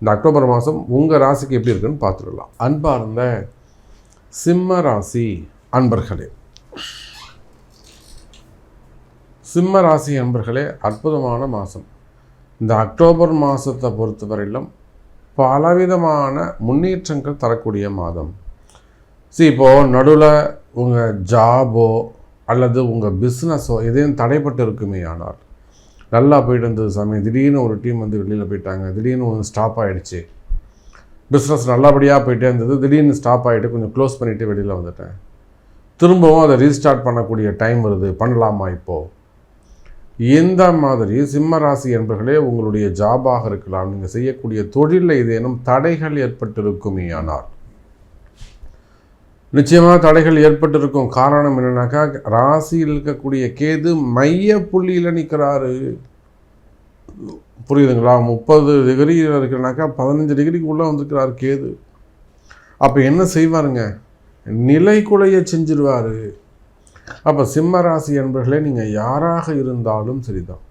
இந்த அக்டோபர் மாதம் உங்கள் ராசிக்கு எப்படி இருக்குன்னு பார்த்துடலாம். அன்பார்ந்த சிம்ம ராசி அன்பர்களே. சிம்ம ராசி அன்பர்களே அற்புதமான மாதம். இந்த அக்டோபர் மாதத்தை பொறுத்தவரையிலும் பலவிதமான முன்னேற்றங்கள் தரக்கூடிய மாதம். சரி இப்போது நடுவில் உங்கள் ஜாபோ அல்லது உங்கள் பிஸ்னஸோ எதையும் தடைப்பட்டு இருக்குமே ஆனால் நல்லா போயிட்டு இருந்தது சாமி. திடீர்னு ஒரு டீம் வந்து வெளியில் போயிட்டாங்க. திடீர்னு ஒன்று ஸ்டாப் ஆகிடுச்சு பிஸ்னஸ் நல்லபடியாக போயிட்டே இருந்தது. திடீர்னு ஸ்டாப் ஆகிட்டு கொஞ்சம் க்ளோஸ் பண்ணிவிட்டு வெளியில் வந்துட்டேன். திரும்பவும் அதை ரீஸ்டார்ட் பண்ணக்கூடிய டைம் வருது. பண்ணலாமா இப்போது எந்த மாதிரி சிம்ம ராசி என்பர்களே உங்களுடைய ஜாபாக இருக்கலாம். நீங்கள் செய்யக்கூடிய தொழிலில் ஏதேனும் தடைகள் ஏற்பட்டிருக்குமே ஆனால் நிச்சயமாக தடைகள் ஏற்பட்டிருக்கும். காரணம் என்னன்னாக்கா ராசியில் இருக்கக்கூடிய கேது மைய புள்ளியில் நிற்கிறாரு புரியுதுங்களா? முப்பது டிகிரி இருக்கிறனாக்கா பதினஞ்சு டிகிரிக்கு உள்ளே வந்திருக்கிறார் கேது. அப்போ என்ன செய்வாருங்க? நிலை குலைய செஞ்சிருவார். அப்போ சிம்ம ராசி என்பர்களே நீங்கள் யாராக இருந்தாலும் சரிதான்.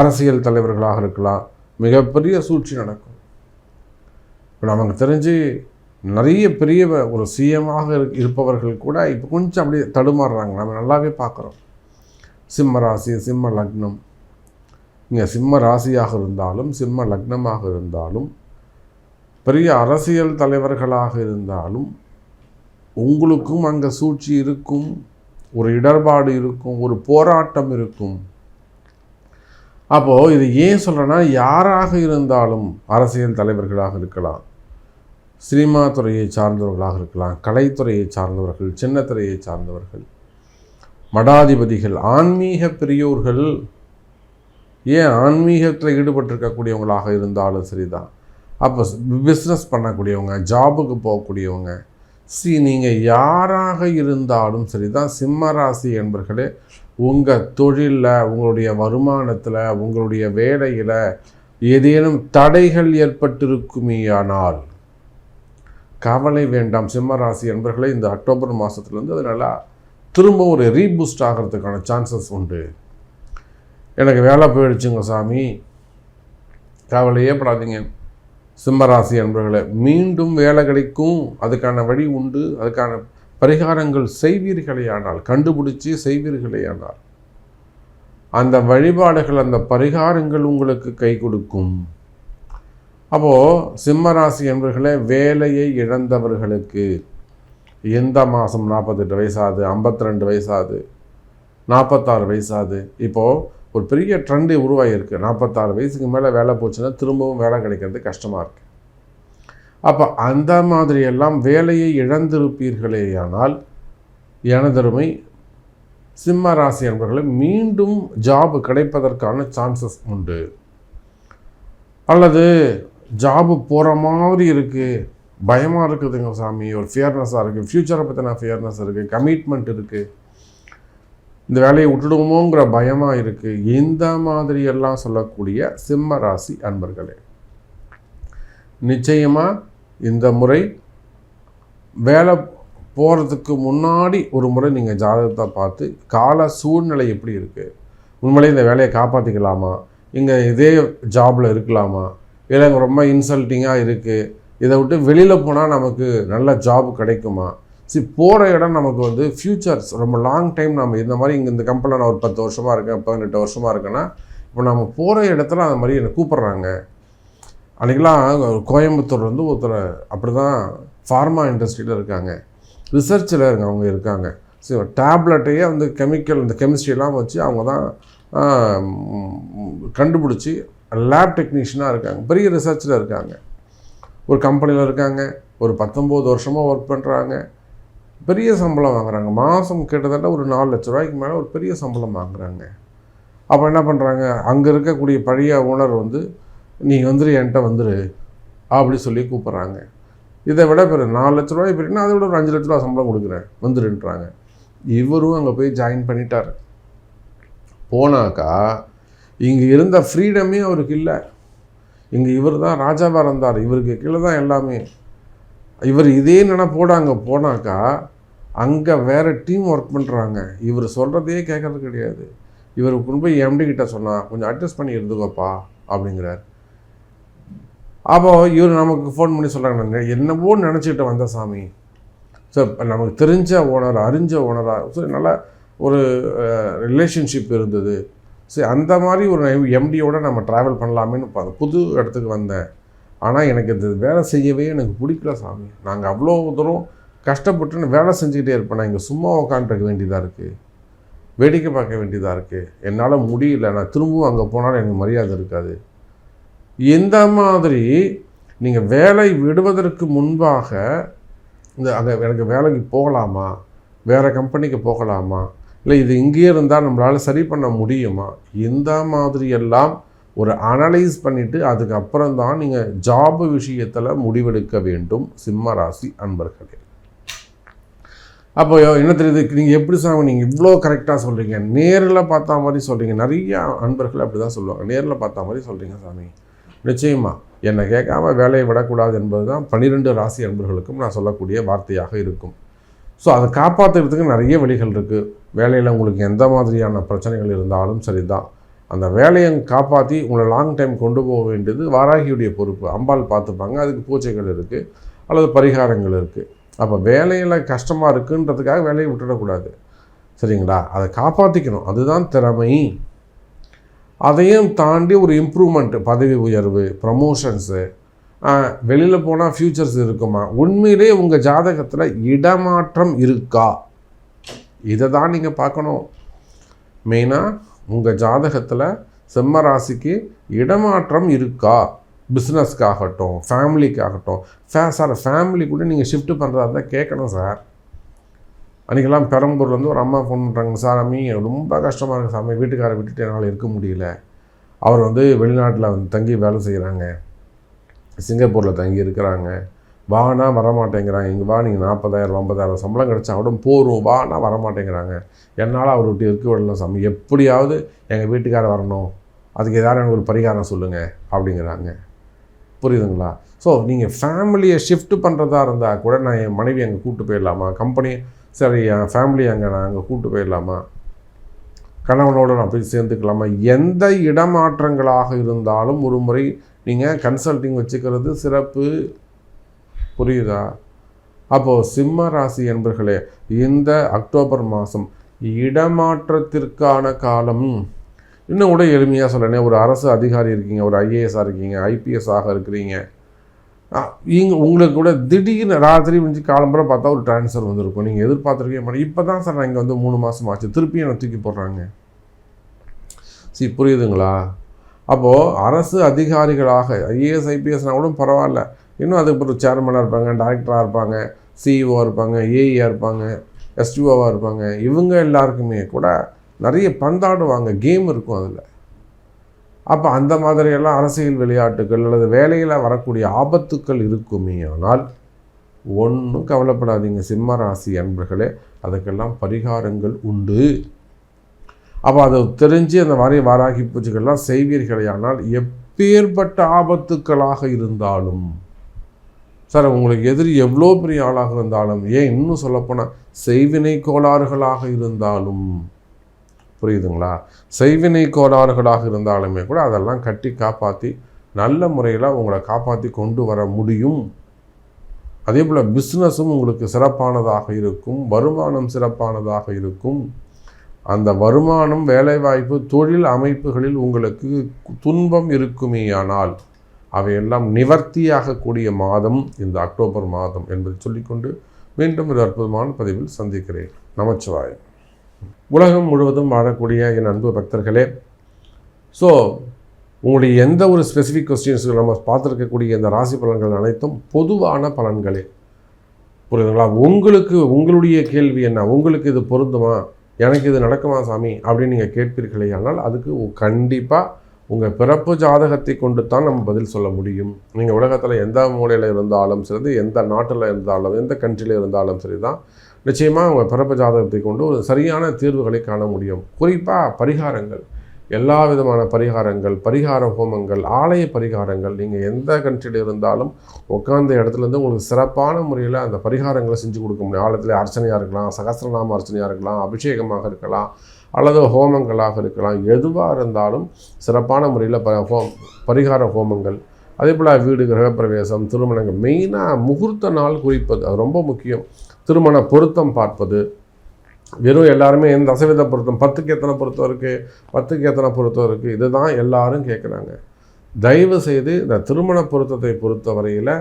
அரசியல் தலைவர்களாக இருக்கலாம். மிகப்பெரிய சூழ்ச்சி நடக்கும். இப்போ நமக்கு தெரிஞ்சு நிறைய பெரிய ஒரு சிஎமாக இருப்பவர்கள் கூட இப்போ கொஞ்சம் அப்படியே தடுமாறுறாங்க. நம்ம நல்லாவே பார்க்குறோம் சிம்ம ராசி சிம்ம லக்னம். இங்கே சிம்ம ராசியாக இருந்தாலும் சிம்ம லக்னமாக இருந்தாலும் பெரிய அரசியல் தலைவர்களாக இருந்தாலும் உங்களுக்கும் அங்கே சூழ்ச்சி இருக்கும் ஒரு இடர்பாடு இருக்கும் ஒரு போராட்டம் இருக்கும். அப்போது இது ஏன் சொல்கிறேன்னா யாராக இருந்தாலும் அரசியல் தலைவர்களாக இருக்கலாம். சினிமா துறையை சார்ந்தவர்களாக இருக்கலாம் கலைத்துறையை சார்ந்தவர்கள் சின்னத்துறையை சார்ந்தவர்கள். மடாதிபதிகள் ஆன்மீக பெரியோர்கள். ஏன் ஆன்மீகத்தில் ஈடுபட்டிருக்கக்கூடியவங்களாக இருந்தாலும் சரிதான். அப்போ பிஸ்னஸ் பண்ணக்கூடியவங்க ஜாபுக்கு போகக்கூடியவங்க சி நீங்கள் யாராக இருந்தாலும் சரி தான் சிம்ம ராசி என்பர்களே உங்கள் தொழிலில் உங்களுடைய வருமானத்தில் உங்களுடைய வேலையில் ஏதேனும் தடைகள் ஏற்பட்டிருக்குமேயானால் கவலை வேண்டாம் சிம்ம ராசி என்பர்களே இந்த அக்டோபர் மாதத்துலேருந்து அது நல்லா திரும்ப ஒரு ரீபூஸ்ட் ஆகிறதுக்கான சான்சஸ் உண்டு. எனக்கு வேலை போயிடுச்சுங்க சாமி. கவலையே படாதீங்க. சிம்மராசி என்பர்களை மீண்டும் வேலை கிடைக்கும். அதுக்கான வழி உண்டு. அதுக்கான பரிகாரங்கள் செய்வீர்களேயானால் கண்டுபிடிச்சி செய்வீர்களேயானால் அந்த வழிபாடுகள் அந்த பரிகாரங்கள் உங்களுக்கு கை கொடுக்கும். அப்போது சிம்மராசி என்பவர்களே வேலையை இழந்தவர்களுக்கு எந்த மாதம் நாற்பத்தெட்டு வயசாது ஐம்பத்தி ரெண்டு வயசாது நாற்பத்தாறு வயசாது இப்போது ஒரு பெரிய ட்ரெண்டு உருவாகியிருக்கு. நாற்பத்தாறு வயசுக்கு மேலே வேலை போச்சுன்னா திரும்பவும் வேலை கிடைக்கிறது கஷ்டமாக இருக்குது அப்போ அந்த மாதிரியெல்லாம் வேலையை இழந்திருப்பீர்களேயானால் எனதருமை சிம்ம ராசி என்பவர்களை மீண்டும் ஜாப் கிடைப்பதற்கான சான்சஸ் உண்டு. அல்லது ஜாபு போகிற மாதிரி இருக்குது பயமாக இருக்குதுங்க சாமி. ஒரு ஃபியர்னஸாக இருக்குது ஃப்யூச்சரை பற்றின ஃபியர்னஸ் இருக்குது கமிட்மெண்ட் இருக்குது இந்த வேலையை விட்டுடுவோமோங்கிற பயமாக இருக்குது இந்த மாதிரியெல்லாம் சொல்லக்கூடிய சிம்ம ராசி அன்பர்களே நிச்சயமாக இந்த முறை வேலை போகிறதுக்கு முன்னாடி ஒரு முறை நீங்கள் ஜாதகத்தை பார்த்து கால சூழ்நிலை எப்படி இருக்குது உண்மையிலே இந்த வேலையை காப்பாற்றிக்கலாமா இங்கே இதே ஜாபில் இருக்கலாமா? இல்லை ரொம்ப இன்சல்ட்டிங்காக இருக்குது இதை விட்டு வெளியில் போனால் நமக்கு நல்ல ஜாப் கிடைக்குமா? சரி போகிற இடம் நமக்கு வந்து ஃப்யூச்சர்ஸ் ரொம்ப லாங் டைம் நம்ம இந்த மாதிரி இங்கே இந்த கம்பெனியில் நான் ஒரு பத்து வருஷமாக இருக்கேன் பதினெட்டு வருஷமாக இருக்கேன்னா இப்போ நம்ம போகிற இடத்துல அந்த மாதிரி என்னை கூப்பிட்றாங்க. அன்றைக்கெலாம் கோயம்புத்தூர் வந்து ஒருத்தர் அப்படி தான் ஃபார்மா இண்டஸ்ட்ரியில் இருக்காங்க. ரிசர்ச்சில் இருங்க அவங்க இருக்காங்க. ஸோ டேப்லெட்டையே வந்து கெமிக்கல் இந்த கெமிஸ்ட்ரியெலாம் வச்சு அவங்க தான் கண்டுபிடிச்சி லேப் டெக்னீஷியனாக இருக்காங்க. பெரிய ரிசர்ச்சில் இருக்காங்க. ஒரு கம்பெனியில் இருக்காங்க. ஒரு பத்தொம்போது வருஷமாக ஒர்க் பண்ணுறாங்க பெரிய சம்பளம் வாங்குறாங்க. மாதம் கிட்டத்தட்ட ஒரு நாலு லட்ச ரூபாய்க்கு மேலே ஒரு பெரிய சம்பளம் வாங்குறாங்க. அப்போ என்ன பண்ணுறாங்க அங்கே இருக்கக்கூடிய பழைய ஓனர் வந்து நீங்கள் வந்துரு என்கிட்ட வந்துரு அப்படி சொல்லி கூப்பிட்றாங்க. இதை விட பெரு நாலு லட்ச ரூபாய் பெருனா அதை விட ஒரு அஞ்சு லட்ச ரூபா சம்பளம் கொடுக்குறேன். வந்துருன்றாங்க. இவரும் அங்கே போய் ஜாயின் பண்ணிட்டார். போனாக்கா இங்கே இருந்த ஃப்ரீடமே அவருக்கு இல்லை இங்கே இவர் தான் ராஜாவாக இருந்தார். இவருக்கு கீழே தான் எல்லாமே. இவர் இதே நினைப்போட அங்கே போனாக்கா அங்கே வேறு டீம் ஒர்க் பண்ணுறாங்க இவர் சொல்கிறதையே கேட்கறது கிடையாது. இவர் கொண்டு போய் எம்டி கிட்ட சொன்னால் கொஞ்சம் அட்ஜஸ்ட் பண்ணி இருந்துக்கோப்பா அப்படிங்கிறார். அப்போ இவர் நமக்கு ஃபோன் பண்ணி சொல்கிறாங்க என்னவோ நினச்சிக்கிட்டு வந்த சாமி. ஸோ நமக்கு தெரிஞ்ச ஓனர் அறிஞ்ச ஓனராக ஸோ நல்லா ஒரு ரிலேஷன்ஷிப் இருந்தது. சரி அந்த மாதிரி ஒரு எம்டியோட நம்ம ட்ராவல் பண்ணலாமேன்னு புது இடத்துக்கு வந்தேன். ஆனால் எனக்கு இந்த வேலை செய்யவே எனக்கு பிடிக்கல சாமி. நாங்கள் அவ்வளோ தூரம் கஷ்டப்பட்டு வேலை செஞ்சுக்கிட்டே இருப்பேன். நான் இங்கே சும்மா உட்காந்துருக்க வேண்டியதாக இருக்குது வேடிக்கை பார்க்க வேண்டியதாக இருக்குது என்னால் முடியல. நான் திரும்பவும் அங்கே போனாலும் எனக்கு மரியாதை இருக்காது. இந்த மாதிரி நீங்கள் வேலை விடுவதற்கு முன்பாக இந்த அங்கே எனக்கு வேலைக்கு போகலாமா? வேறு கம்பெனிக்கு போகலாமா? இல்லை இது இங்கேயே இருந்தால் நம்மளால் சரி பண்ண முடியுமா? இந்த மாதிரியெல்லாம் ஒரு அனலைஸ் பண்ணிவிட்டு அதுக்கப்புறம் தான் நீங்கள் ஜாப் விஷயத்தில் முடிவெடுக்க வேண்டும் சிம்ம ராசி அன்பர்களே. அப்போ என்ன தெரியுது? நீங்கள் எப்படி சாமி நீங்கள் இவ்வளோ கரெக்டாக சொல்கிறீங்க நேரில் பார்த்தா மாதிரி சொல்கிறீங்க நிறைய அன்பர்கள் அப்படி தான் சொல்லுவாங்க. நேரில் பார்த்தா மாதிரி சொல்கிறீங்க சாமி. நிச்சயமாக என்னை கேட்காம வேலையை விடக்கூடாது என்பது தான் பன்னிரெண்டு ராசி அன்பர்களுக்கும் நான் சொல்லக்கூடிய வார்த்தையாக இருக்கும். ஸோ அதை காப்பாற்றுறதுக்கு நிறைய வழிகள் இருக்குது வேலையில் உங்களுக்கு எந்த மாதிரியான பிரச்சனைகள் இருந்தாலும் சரி தான் அந்த வேலையை காப்பாற்றி உங்களை லாங் டைம் கொண்டு போக வேண்டியது வாராகியுடைய பொறுப்பு. அம்பாள் பார்த்துப்பாங்க அதுக்கு பூஜைகள் இருக்குது அல்லது பரிகாரங்கள் இருக்குது அப்போ வேலையில் கஷ்டமாக இருக்குன்றதுக்காக வேலையை விட்டுடக்கூடாது. சரிங்களா? அதை காப்பாற்றிக்கணும் அதுதான் திறமை. அதையும் தாண்டி ஒரு இம்ப்ரூவ்மெண்ட் பதவி உயர்வு ப்ரமோஷன்ஸு வெளியில் போனால் ஃப்யூச்சர்ஸ் இருக்குமா? உண்மையிலே உங்கள் ஜாதகத்தில் இடமாற்றம் இருக்கா? இதை தான் நீங்கள் பார்க்கணும். மெயினாக உங்கள் ஜாதகத்தில் செம்ம ராசிக்கு இடமாற்றம் இருக்கா? பிஸ்னஸ்க்காகட்டும் ஃபேமிலிக்காகட்டும். ஃபே சார் ஃபேமிலி கூட நீங்கள் ஷிஃப்ட் பண்ணுறதா இருந்தால் கேட்கணும் சார். அன்றைக்கெல்லாம் பெரம்பூர்லேருந்து ஒரு அம்மா ஃபோன் பண்ணுறாங்க சார் அம்மி ரொம்ப கஷ்டமாக இருக்குது சாமி வீட்டுக்காரை விட்டுட்டு என்னால் இருக்க முடியல. அவர் வந்து வெளிநாட்டில் வந்து தங்கி வேலை செய்கிறாங்க சிங்கப்பூரில் தங்கி இருக்கிறாங்க. வானா வரமாட்டேங்கிறாங்க. இங்கே வா நீங்கள் நாற்பதாயிரம் ஐம்பதாயிரம் சம்பளம் கிடச்சா கூட போரும் வானா வரமாட்டேங்கிறாங்க. என்னால் அவர் விட்டு இருக்க விடலாம் சாமி. எப்படியாவது எங்கள் வீட்டுக்கார வரணும். அதுக்கு ஏதாவது எனக்கு ஒரு பரிகாரம் சொல்லுங்கள் அப்படிங்கிறாங்க. புரியுதுங்களா? ஸோ நீங்கள் ஃபேமிலியை ஷிஃப்ட் பண்ணுறதா இருந்தால் கூட நான் என் மனைவி அங்கே கூப்பிட்டு போயிடலாமா? கம்பெனி சரி என் ஃபேமிலி அங்கே நான் அங்கே கூப்பிட்டு போயிடலாமா? கணவனோடு நான் போய் சேர்ந்துக்கலாமா? எந்த இடமாற்றங்களாக இருந்தாலும் ஒரு முறை நீங்கள் கன்சல்டிங் வச்சுக்கிறது சிறப்பு. புரியுதா? அப்போது சிம்ம ராசி என்பர்களே இந்த அக்டோபர் மாதம் இடமாற்றத்திற்கான காலம். இன்னும் கூட எளிமையாக சொல்லணே ஒரு அரசு அதிகாரி இருக்கீங்க ஒரு ஐஏஎஸ்ஸாக இருக்கீங்க ஐபிஎஸ்ஸாக இருக்கிறீங்க. இங்கே உங்களுக்கு கூட திடீர்னு ராத்திரி வந்து காலம்பரம் பார்த்தா ஒரு ட்ரான்ஸ்ஃபர் வந்திருக்கும். நீங்கள் எதிர்பார்த்துருக்கே மாட்டேன் இப்போ தான் சார் நான் இங்கே வந்து மூணு மாதம் ஆச்சு. திருப்பி என்னை தூக்கி போடுறாங்க. சரி புரியுதுங்களா? அப்போது அரசு அதிகாரிகளாக ஐஏஎஸ் ஐபிஎஸ்னால் கூட பரவாயில்ல. இன்னும் அதுக்கு சேர்மனாக இருப்பாங்க டைரக்டராக இருப்பாங்க சிஇஓ இருப்பாங்க ஏஇயாக இருப்பாங்க எஸ்டிஓவாக இருப்பாங்க. இவங்க எல்லாருக்குமே கூட நிறைய பந்தாடுவாங்க கேம் இருக்கும் அதில். அப்போ அந்த மாதிரியெல்லாம் அரசியல் விளையாட்டுகள் அல்லது வேலையில் வரக்கூடிய ஆபத்துக்கள் இருக்குமே ஆனால் ஒன்றும் கவலைப்படாதீங்க சிம்ம ராசி அன்பர்களே அதுக்கெல்லாம் பரிகாரங்கள் உண்டு. அப்போ அதை தெரிஞ்சு அந்த மாதிரி வாராகி பூஜைகள்லாம் செய்வீர்களே ஆனால் எப்பேற்பட்ட ஆபத்துக்களாக இருந்தாலும் சார் உங்களுக்கு எதிரி எவ்வளோ பெரிய ஆளாக இருந்தாலும் ஏன் இன்னும் சொல்லப்போனால் செய்வினை கோளாறுகளாக இருந்தாலும் புரியுதுங்களா? செய்வினை கோளாறுகளாக இருந்தாலுமே கூட அதெல்லாம் கட்டி காப்பாற்றி நல்ல முறையில் உங்களை காப்பாற்றி கொண்டு வர முடியும். அதே போல் பிஸ்னஸும் உங்களுக்கு சிறப்பானதாக இருக்கும் வருமானம் சிறப்பானதாக இருக்கும். அந்த வருமானம் வேலைவாய்ப்பு தொழில் அமைப்புகளில் உங்களுக்கு துன்பம் இருக்குமேயானால் அவையெல்லாம் நிவர்த்தியாகக்கூடிய மாதம் இந்த அக்டோபர் மாதம் என்பதை சொல்லிக்கொண்டு மீண்டும் ஒரு அற்புதமான பதிவில் சந்திக்கிறேன். நமச்சிவாயம். உலகம் முழுவதும் வாழக்கூடிய என் அன்பு பக்தர்களே ஸோ உங்களுடைய எந்த ஒரு ஸ்பெசிஃபிக் கொஸ்டின்ஸுக்கு நம்ம பார்த்துருக்கக்கூடிய இந்த ராசி பலன்கள் அனைத்தும் பொதுவான பலன்களே. புரியுதுங்களா? உங்களுக்கு உங்களுடைய கேள்வி என்ன? உங்களுக்கு இது பொருந்துமா? எனக்கு இது நடக்குமா சாமி? அப்படின்னு நீங்கள் கேட்பீர்களே ஆனால் அதுக்கு கண்டிப்பாக உங்கள் பிறப்பு ஜாதகத்தை கொண்டு தான் நம்ம பதில் சொல்ல முடியும். நீங்கள் உலகத்தில் எந்த மூலையில் இருந்தாலும் சரி எந்த நாட்டில் இருந்தாலும் எந்த கண்ட்ரியில் இருந்தாலும் சரி தான் நிச்சயமாக உங்கள் பிறப்பு ஜாதகத்தை கொண்டு ஒரு சரியான தீர்வுகளை காண முடியும். குறிப்பாக பரிகாரங்கள். எல்லா விதமான பரிகாரங்கள் பரிகார ஹோமங்கள் ஆலய பரிகாரங்கள். நீங்கள் எந்த கண்ட்ரியில் இருந்தாலும் உட்காந்த இடத்துலேருந்து உங்களுக்கு சிறப்பான முறையில் அந்த பரிகாரங்களை செஞ்சு கொடுக்க முடியும். ஆலயத்தில் அர்ச்சனையாக இருக்கலாம் சகசிரநாம அர்ச்சனையாக இருக்கலாம் அபிஷேகமாக இருக்கலாம் அல்லது ஹோமங்களாக இருக்கலாம். எதுவாக இருந்தாலும் சிறப்பான முறையில் ப ஹோம் பரிகார ஹோமங்கள் அதே போல் வீடு கிரகப்பிரவேசம் திருமணங்கள் மெயினாக முகூர்த்த நாள் குறிப்பது அது ரொம்ப முக்கியம். திருமண பொருத்தம் பார்ப்பது வெறும் எல்லாருமே எந்த தசவித பொருத்தம் பத்துக்கு எத்தனை பொருத்தம் இருக்குது பத்துக்கு எத்தனை பொருத்தம் இருக்குது இதுதான் எல்லாரும் கேட்குறாங்க தயவு செய்து இந்த திருமண பொருத்தத்தை பொறுத்த வரையில்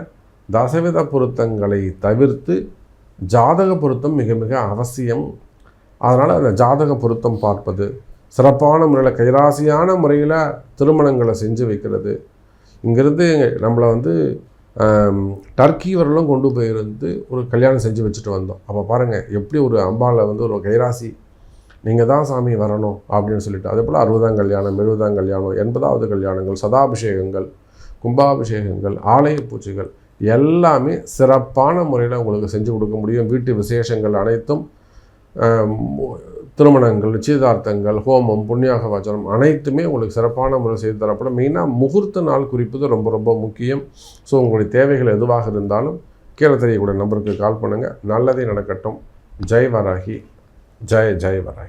தசவித பொருத்தங்களை தவிர்த்து ஜாதக பொருத்தம் மிக மிக அவசியம். அதனால் அந்த ஜாதக பொருத்தம் பார்ப்பது சிறப்பான முறையில் கைராசியான முறையில் திருமணங்களை செஞ்சு வைக்கிறது. இங்கேருந்து நம்மளை வந்து டர்க்கி வரலும் கொண்டு போயிருந்து ஒரு கல்யாணம் செஞ்சு வச்சுட்டு வந்தோம். அப்போ பாருங்கள் எப்படி ஒரு அம்பாவில் வந்து ஒரு கைராசி நீங்கள் தான் சாமி வரணும் அப்படின்னு சொல்லிட்டு அதே போல் அறுபதாம் கல்யாணம் எழுபதாம் கல்யாணம் எண்பதாவது கல்யாணங்கள் சதாபிஷேகங்கள் கும்பாபிஷேகங்கள் ஆலய பூஜைகள் எல்லாமே சிறப்பான முறையில் உங்களுக்கு செஞ்சு கொடுக்க முடியும். வீட்டு விசேஷங்கள் அனைத்தும் திருமணங்கள் நிச்சயதார்த்தங்கள் ஹோமம் புண்ணியாக வாச்சனம் அனைத்துமே உங்களுக்கு சிறப்பான முறை செய்து தரப்படும். மெயினாக முகூர்த்த நாள் குறிப்பது ரொம்ப ரொம்ப முக்கியம். ஸோ உங்களுடைய தேவைகள் எதுவாக இருந்தாலும் கீழே தெரியக்கூடிய நம்பருக்கு கால் பண்ணுங்கள் நல்லதே நடக்கட்டும். ஜெய் வராகி. ஜெய ஜெய் வராகி.